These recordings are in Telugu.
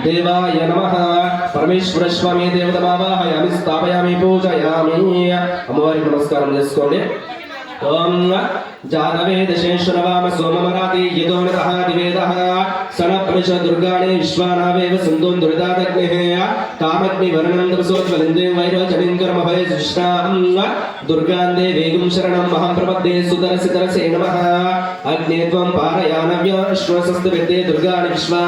దేవాయ నమ. పరమేశ్వర స్వామి దేవత దేవతమావాహయామి స్థాపయామి పూజయామి. అమ్మవారికి నమస్కారం చేసుకోండి. ఓం జాతవేదశేశ్వరవామ సోమమరాతి యదోనతః దివేదః సన పరిష దుర్గాణే విశ్వానావేవ సింధూన్ దురిదాదగ్నిః కామగ్ని వర్ణం తపసోజ్వలిందే వైరోచనిం కర్మ భయ సృష్టాం దుర్గాందే వేగుం శరణం మహం ప్రపద్దే సుదరసి దరసే నమః అగ్నే త్వం పారయానవ్య శ్వసస్తు విద్దే దుర్గాణి విశ్వా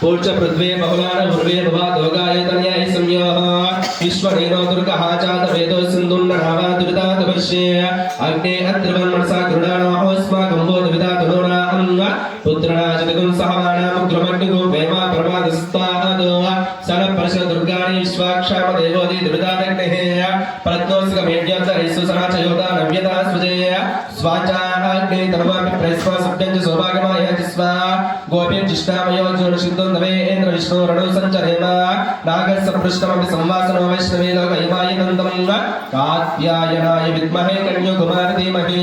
పూర్చ పృథ్వే బహుళాన పూర్వే భవా దోగాయ తనయాయ సంయోః విశ్వరేణో దుర్గः చాత వేదో సింధున్నరావా దురిదాత పశ్యే అగ్నే అద్రివన్ మనసా గృణానాహోస్మాకం వో దురిదాతునోనా అంగ పుత్రరాజతకం సహమానాముగ్రమగ్నిగో వేమా పరమాదస్తాదో సన పరశ దుర్గాణి విశ్వాక్షామ దేవోది దురిదాదగ్నిః ప్రత్నోస్కమేడ్యంతరైసు సమాచయోదా నవ్యతా స్వజేయ స్వాచాగ్ని తనవాపి ప్రస్వ సభ్యం చ సౌభాగ్యమాయ స్వ. గోపీం జిష్టామయో జోడశుద్ధం నవేంద్ర విష్ణు రణు సంచరేమ నాగస్య పృష్ఠమపి సంవాసనో వైష్ణవే లోకయమాయ నందం కాత్యాయనాయ విద్మహే కన్యో కుమార ధీమహి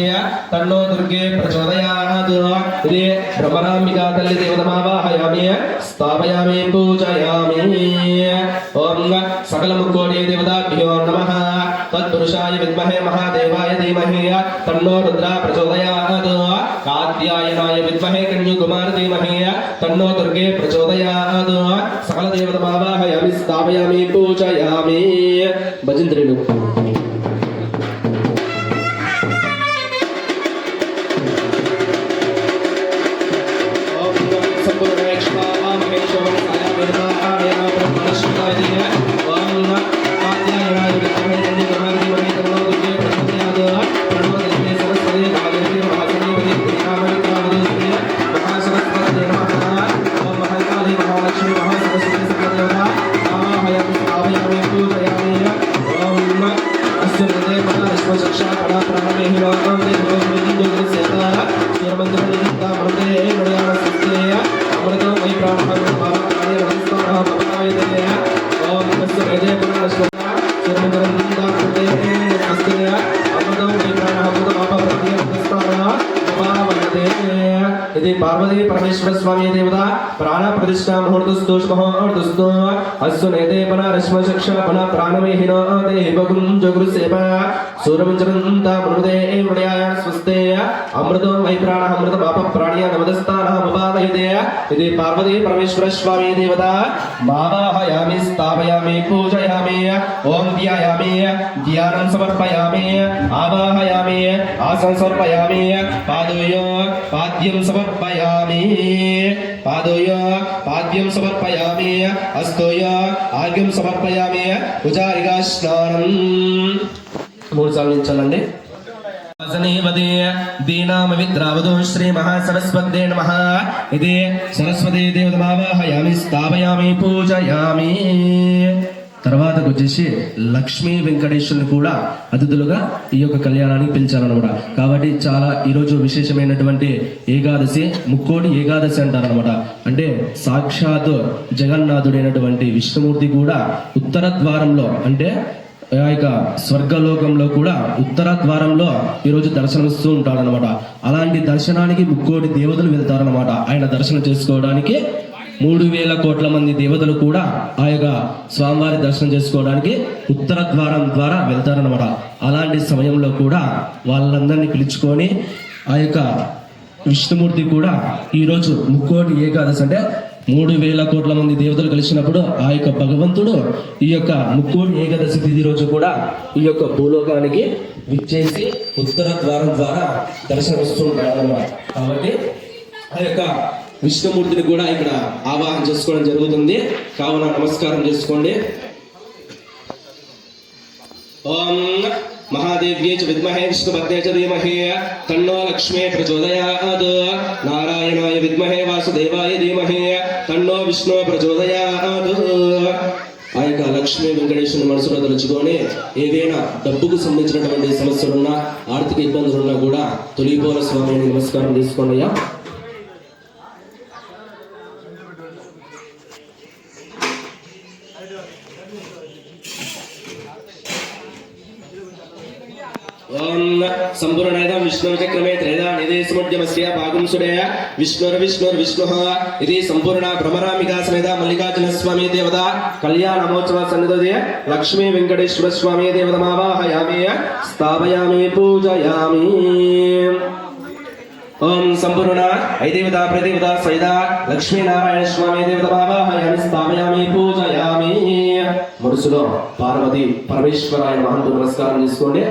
తన్నో భ్రమరాంబికా తల్లి దేవతమావాహయామి స్థాపయామి పూజయామి ఓం సకల ముక్కోడి దేవతాభ్యో నమ తత్పురుషాయ విద్మహే మహాదేవాయ ధీమహి తన్నో రుద్ర ప్రచోదయాత్ కాత్యాయనాయ విద్మహే కన్యు కుమార ధీమహి తన్నో దుర్గే ప్రచోదయాత్ సకల దేవతమావాహయామి స్థాపయామి పూజయామి భజంత్రులు పరమేశ్వర ఇది పార్వతీ పరమేశ్వర స్వామి దేవత ప్రాణ ప్రతిష్ఠా ముహూర్తస్తోష్ ముహూర్తస్తో అస్సు నేదేపన రశ్మ చక్ష పన ప్రాణమేహిన దేహి బగుం జగురు సేవ సూరమంచరంత మృదే మృడయాయ స్వస్తే అమృతం వై ప్రాణ అమృత పాప ప్రాణ్య నమదస్థాన మపాదయతే ఇది పార్వతీ పరమేశ్వర స్వామి దేవత భావాహయామి స్థాపయామి పూజయామి ఓం ఆసం సమర్పయామి పాదోయో పాద్యం సమర్పయామి పాదోయో పాద్యం సమర్పయామి అస్తోయో ఆగ్యం సమర్పయామి ఉజారిగా స్నానం మూడు సార్లు ఇచ్చానండి వసనేవదే దీనామవిద్రావదో శ్రీ మహాసరస్వతే నమ ఇది సరస్వతీ దేవతమావాహయామి స్థాపయామి పూజయామి తర్వాతకు వచ్చేసి లక్ష్మీ వెంకటేశ్వరుని కూడా అతిథులుగా ఈ యొక్క కళ్యాణానికి పిలిచారనమాట కాబట్టి చాలా ఈరోజు విశేషమైనటువంటి ఏకాదశి ముక్కోడి ఏకాదశి అంటారనమాట అంటే సాక్షాత్ జగన్నాథుడైనటువంటి విష్ణుమూర్తి కూడా ఉత్తర ద్వారంలో అంటే ఆ యొక్క స్వర్గలోకంలో కూడా ఉత్తర ద్వారంలో ఈరోజు దర్శనమిస్తూ ఉంటాడనమాట అలాంటి దర్శనానికి ముక్కోటి దేవతలు వెళ్తారనమాట ఆయన దర్శనం చేసుకోవడానికి మూడు వేల కోట్ల మంది దేవతలు కూడా ఆ యొక్క స్వామివారి దర్శనం చేసుకోవడానికి ఉత్తర ద్వారం ద్వారా వెళ్తారనమాట అలాంటి సమయంలో కూడా వాళ్ళందరినీ పిలుచుకొని ఆ యొక్క విష్ణుమూర్తి కూడా ఈరోజు ముక్కోటి ఏకాదశి అంటే మూడు వేల కోట్ల మంది దేవతలు కలిసినప్పుడు ఆ యొక్క భగవంతుడు ఈ యొక్క ముక్కోటి ఏకాదశి తిథి రోజు కూడా ఈ యొక్క భూలోకానికి విచ్చేసి ఉత్తర ద్వారం ద్వారా దర్శనమిస్తూ ఉంటాడన్నమాట కాబట్టి ఆ యొక్క విష్ణుమూర్తిని కూడా ఇక్కడ ఆవాహన చేసుకోవడం జరుగుతుంది. కావున నమస్కారం చేసుకోండి. ఓం మహాదేవ్యే చ విద్మహే విష్ణుపత్నే చ ధీమహి తన్నో లక్ష్మే ప్రచోదయాత్. నారాయణాయ విద్మహే వాసుదేవాయ ధీమహే తన్నో విష్ణు ప్రచోదయాత్. ఆ యొక్క లక్ష్మీ వెంకటేశ్వరుని మనసులో తలుచుకొని ఏదైనా డబ్బుకు సంబంధించినటువంటి సమస్యలున్నా ఆర్థిక ఇబ్బందులున్నా కూడా తొలిపోల స్వామిని నమస్కారం తీసుకోండి అయ్యా ఓం సంపూర్ణేదం విష్ణు చక్రమే త్రేదా నిదేశముద్యమస్య భాగంసుడే విష్ణుర్ విష్ణుర్ విష్ణు ఇది సంపూర్ణ భ్రమరామికాసమేద మల్లికార్జున స్వామి దేవత. కళ్యాణమోత్సవ మహోత్సవ లక్ష్మీ వెంకటేశ్వర స్వామి దేవతమావాహయామి స్థాపయామి పూజయామి. ఓం సంపూర్ణ ఐదేవత ప్రదేవత సైద లక్ష్మీనారాయణ స్వామి దేవత భావాహయామి స్థాపయామి పూజ మనసులో పార్వతి పరమేశ్వరాయ మహంతు నమస్కారం చేసుకోండి.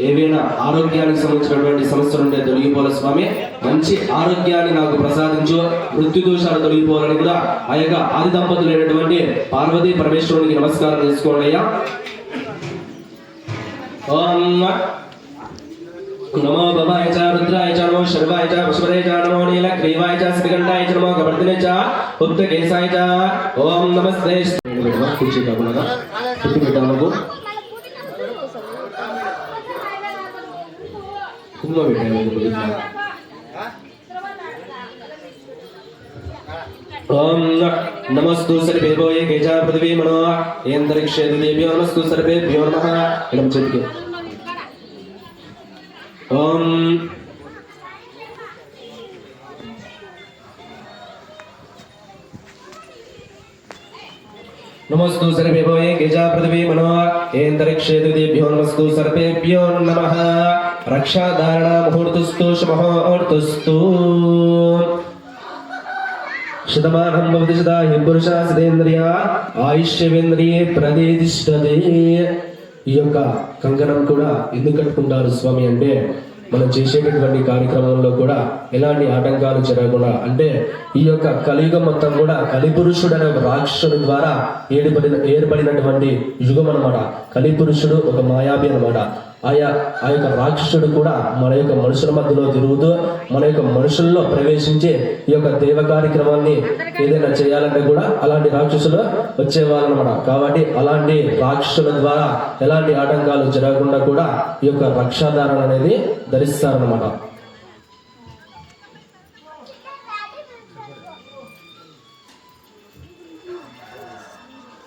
ఏవైనా ఆరోగ్యానికి సంబంధించినటువంటి సమస్యలు ఉంటే తొలగిపోవాలి స్వామి. మంచి ఆరోగ్యాన్ని నాకు ప్రసాదించు. మృత్యు దోషాలు తొలగిపోవాలని కూడా ఆ యొక్క ఆది దంపతులు అయినటువంటి పార్వతి పరమేశ్వరునికి నమస్కారం చేసుకోండి అయ్యా. ఓం नमो భవాయ చ రుద్రాయ చ నమో శర్వాయ చ వసుపదే చ నమో నీలగ్రీవాయ చ శ్రీకంఠాయ చ నమో కవర్ధనే చ ఉత్తకేశాయ చ ఓం నమస్తే కూర్చో కాకుండా చుట్టూ పెట్టాలకు కుమ్మ పెట్టాను ఓం నమస్తు సర్వేభో ఏ గేజా పృథివీ మనో ఏంతరిక్షే దేవ్యో నమస్తు సర్వేభ్యో నమ ఇలా చేతికి ఓం నమస్తు సర్వేభో ఏ గేజా పృథివీ మనో ఏంతరిక్షే దేవ్యో నమస్తు సర్వేభ్యో నమః రక్షాధారణ ముహూర్తుస్తు శుభముహూర్తుస్తు శతమానం భవతి సదా హి పురుష సదేంద్రియ ఆయుష్యవేంద్రియే ప్రదేదిష్టదే ఈ యొక్క కంకణం కూడా ఎందుకు కట్టుకుంటారు స్వామి. అంటే మనం చేసేటటువంటి కార్యక్రమంలో కూడా ఎలాంటి ఆటంకాలు జరగకుండా అంటే ఈ యొక్క కలియుగం మొత్తం కూడా కలిపురుషుడు అనే ఒక రాక్షసుడు ద్వారా ఏర్పడిన ఏర్పడినటువంటి యుగం అన్నమాట. కలిపురుషుడు ఒక మాయాబి అనమాట ఆయా ఆ యొక్క రాక్షసుడు కూడా మన యొక్క మనుషుల మధ్యలో తిరుగుతూ మన యొక్క మనుషుల్లో ప్రవేశించి ఈ యొక్క దేవ కార్యక్రమాన్ని ఏదైనా చేయాలంటే కూడా అలాంటి రాక్షసులు వచ్చేవాళ్ళనమాట కాబట్టి అలాంటి రాక్షసుల ద్వారా ఎలాంటి ఆటంకాలు జరగకుండా కూడా ఈ యొక్క రక్షాధారణ అనేది ధరిస్తారనమాట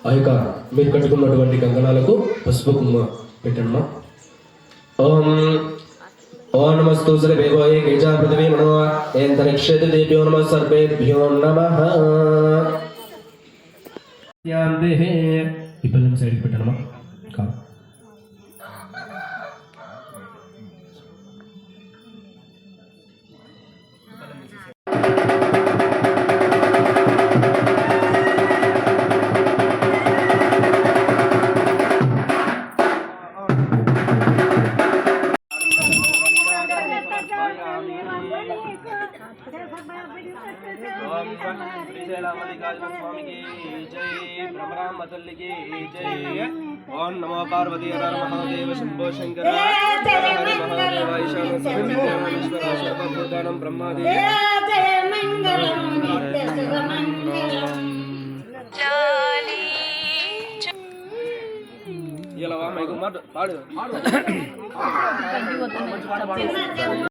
ఆ యొక్క మీరు కట్టుకున్నటువంటి కంకణాలకు పసుపు కుమ్మ పెట్టండి ఓం ఓ నమస్తు సర్వేభో ఏ గేజా పృథివీ మనో ఏంతరిక్షేతి దేవ్యో నమ సర్వేభ్యో నమ ఇప్పుడు సైడ్కి పెట్టనమా శ్రీశైలమల్లికార్జున స్వామికి జై భ్రమరాంబ తల్లికి జై. ఓం నమో పార్వతీ హర మహాదేవ శంభో శంకర. మహాదేవ ఈశాన సర్వేశ్వర సర్వభూతానం బ్రహ్మాదేవి ఇలా మైకు మాట పాడు.